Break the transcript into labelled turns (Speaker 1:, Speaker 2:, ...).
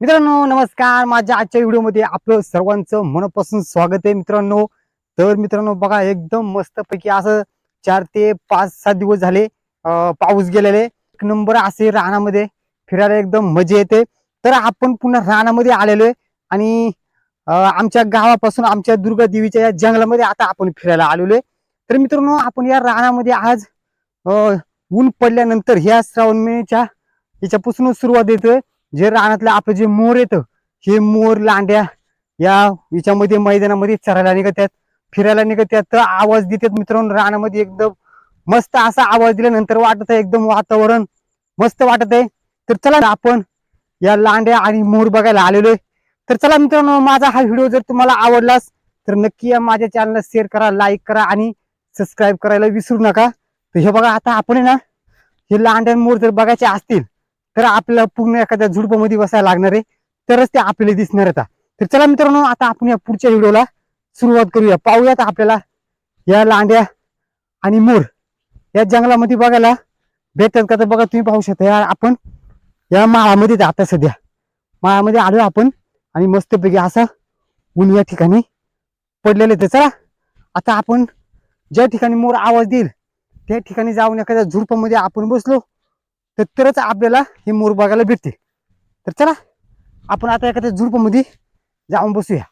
Speaker 1: मित्रांनो नमस्कार. माझ्या आजच्या व्हिडिओमध्ये आपलं सर्वांचं मनापासून स्वागत आहे मित्रांनो. तर मित्रांनो बघा एकदम मस्त पैकी असं चार ते पाच सात दिवस झाले अं, पाऊस गेलेले एक नंबर असे रानामध्ये फिरायला एकदम मजा येते. तर आपण पुन्हा रानामध्ये आलेलो आहे आणि आमच्या गावापासून आमच्या दुर्गा देवीच्या या जंगलामध्ये आता आपण फिरायला आलेलो आहे. तर मित्रांनो आपण या रानामध्ये आज ऊन पडल्यानंतर ह्या श्रावण महिन्याच्या याच्यापासून सुरुवात येतोय जे रानातलं आपलं जे मोर येतं हे मोर लांड्या या याच्यामध्ये मैदानामध्ये चरायला निघतात फिरायला निघतात तर आवाज देतात मित्रांनो रानामध्ये एकदम मस्त असा आवाज दिल्यानंतर वाटत आहे एकदम वातावरण मस्त वाटत आहे. तर चला ना आपण या लांड्या आणि मोर बघायला आलेलो आहे तर चला मित्रांनो माझा हा व्हिडिओ जर तुम्हाला आवडलास तर नक्की या माझ्या चॅनलला शेअर करा लाईक करा आणि सबस्क्राईब करायला विसरू नका. तर हे बघा आता आपण आहे ना हे लांड्या मोर जर बघायचे असतील तर आपल्याला पूर्ण एखाद्या झुडपामध्ये बसायला लागणार आहे तरच ते आपल्याला दिसणार आता. तर चला मित्रांनो आता आपण या पुढच्या व्हिडिओला सुरुवात करूया. पाहूयात आपल्याला या लांड्या आणि मोर. या जंगलामध्ये बघायला भेटतात का तर बघा तुम्ही पाहू शकता. या आपण या माळामध्ये आता सध्या. माळामध्ये आलो आपण आणि मस्तपैकी असा ऊन या ठिकाणी पडलेले तर चला आता आपण ज्या ठिकाणी मोर आवाज देईल त्या ठिकाणी जाऊन एखाद्या झुडपामध्ये आपण बसलो. तर तरच आपल्याला हे मोर बघायला भेटते तर चला आपण आता एखाद्या झुडपामध्ये जाऊन बसूया.